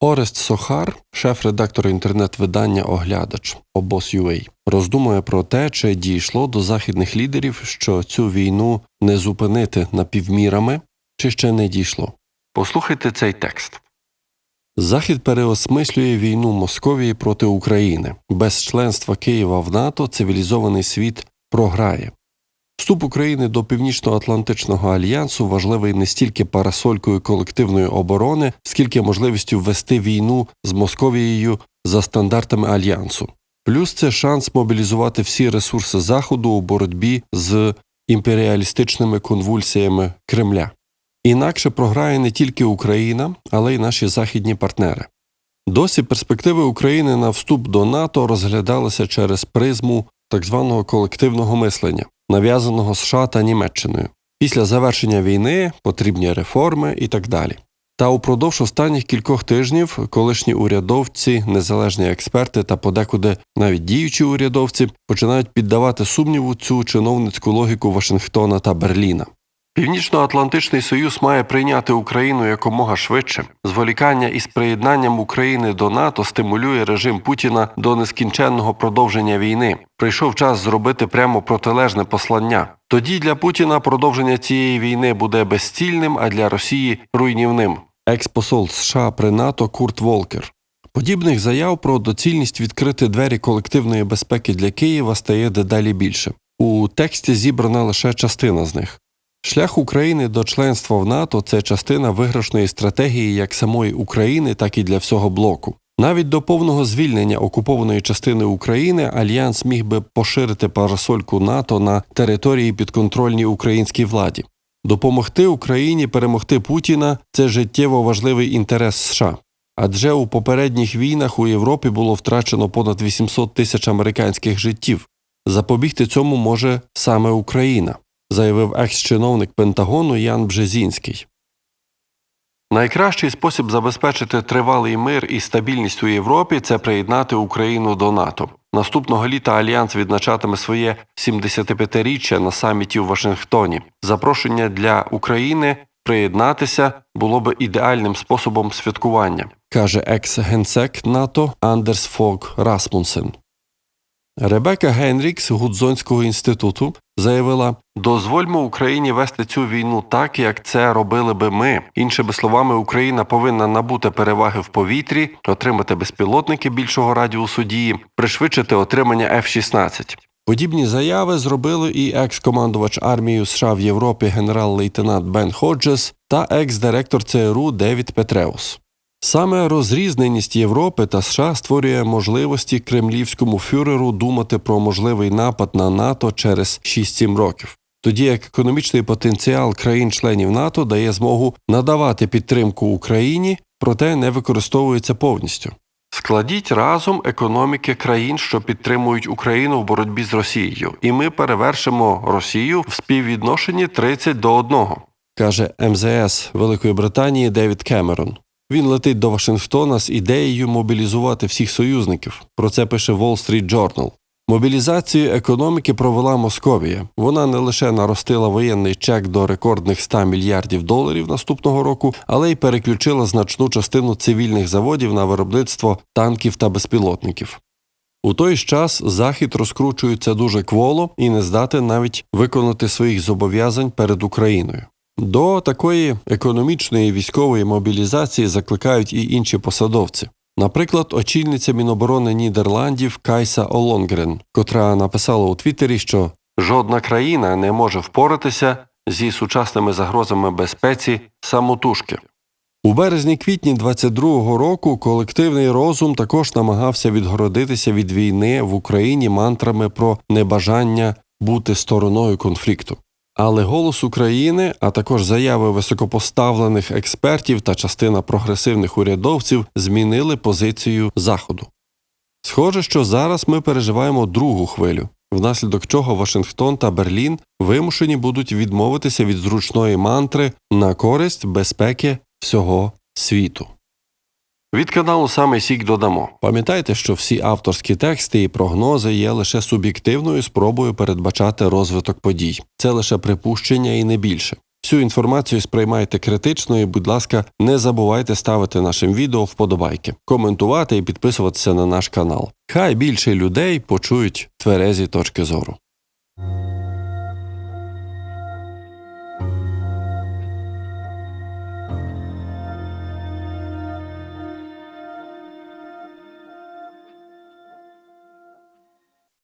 Орест Сохар, шеф-редактор інтернет-видання Оглядач обоз.ua, роздумує про те, чи дійшло до західних лідерів, що цю війну не зупинити напівмірами, чи ще не дійшло. Послухайте цей текст. Захід переосмислює війну Московії проти України. Без членства Києва в НАТО цивілізований світ програє. Вступ України до Північно-Атлантичного альянсу важливий не стільки парасолькою колективної оборони, скільки можливістю вести війну з Московією за стандартами альянсу. Плюс це шанс мобілізувати всі ресурси Заходу у боротьбі з імперіалістичними конвульсіями Кремля. Інакше програє не тільки Україна, але й наші західні партнери. Досі перспективи України на вступ до НАТО розглядалися через призму так званого колективного мислення, нав'язаного США та Німеччиною. Після завершення війни потрібні реформи і так далі. Та упродовж останніх кількох тижнів колишні урядовці, незалежні експерти та подекуди навіть діючі урядовці починають піддавати сумніву цю чиновницьку логіку Вашингтона та Берліна. Північно-Атлантичний Союз має прийняти Україну якомога швидше. Зволікання із приєднанням України до НАТО стимулює режим Путіна до нескінченного продовження війни. Прийшов час зробити прямо протилежне послання. Тоді для Путіна продовження цієї війни буде безцільним, а для Росії руйнівним. Експосол США при НАТО Курт Волкер. Подібних заяв про доцільність відкрити двері колективної безпеки для Києва стає дедалі більше. У тексті зібрана лише частина з них. Шлях України до членства в НАТО це частина виграшної стратегії як самої України, так і для всього блоку. Навіть до повного звільнення окупованої частини України альянс міг би поширити парасольку НАТО на території підконтрольній українській владі. Допомогти Україні перемогти Путіна це життєво важливий інтерес США. Адже у попередніх війнах у Європі було втрачено понад 800 тисяч американських життів. Запобігти цьому може саме Україна заявив екс-чиновник Пентагону Ян Бжезінський. Найкращий спосіб забезпечити тривалий мир і стабільність у Європі це приєднати Україну до НАТО. Наступного літа альянс відзначатиме своє 75-річчя на саміті в Вашингтоні. Запрошення для України приєднатися було б ідеальним способом святкування, каже екс-генсек НАТО Андерс Фог Расмунсен. Ребека Генрікс Гудзонського інституту заявила: дозвольмо Україні вести цю війну так, як це робили би ми. Іншими словами, Україна повинна набути переваги в повітрі, отримати безпілотники більшого радіусу дії, пришвидшити отримання F-16. Подібні заяви зробили і екс-командувач армії США в Європі генерал-лейтенант Бен Ходжес та екс-директор ЦРУ Девід Петреус. Саме розрізненість Європи та США створює можливості кремлівському фюреру думати про можливий напад на НАТО через 6-7 років. Тоді як економічний потенціал країн-членів НАТО дає змогу надавати підтримку Україні, проте не використовується повністю. Складіть разом економіки країн, що підтримують Україну в боротьбі з Росією, і ми перевершимо Росію в співвідношенні 30 до 1, каже МЗС Великої Британії Девід Кемерон. Він летить до Вашингтона з ідеєю мобілізувати всіх союзників. Про це пише Wall Street Journal. Мобілізацію економіки провела Московія. Вона не лише наростила воєнний чек до рекордних 100 мільярдів доларів наступного року, але й переключила значну частину цивільних заводів на виробництво танків та безпілотників. У той ж час Захід розкручується дуже кволо і не здатен навіть виконати своїх зобов'язань перед Україною. До такої економічної військової мобілізації закликають і інші посадовці. Наприклад, очільниця Міноборони Нідерландів Кайса Олонгрен, котра написала у Твіттері, що жодна країна не може впоратися зі сучасними загрозами безпеці самотужки. У березні-квітні 22-го року колективний розум також намагався відгородитися від війни в Україні мантрами про небажання бути стороною конфлікту. Але голос України, а також заяви високопоставлених експертів та частина прогресивних урядовців змінили позицію Заходу. Схоже, що зараз ми переживаємо другу хвилю, внаслідок чого Вашингтон та Берлін вимушені будуть відмовитися від зручної мантри на користь безпеки всього світу. Від каналу саме Сік додамо. Пам'ятайте, що всі авторські тексти і прогнози є лише суб'єктивною спробою передбачати розвиток подій. Це лише припущення і не більше. Всю інформацію сприймайте критично і, будь ласка, не забувайте ставити нашим відео вподобайки, коментувати і підписуватися на наш канал. Хай більше людей почують тверезі точки зору.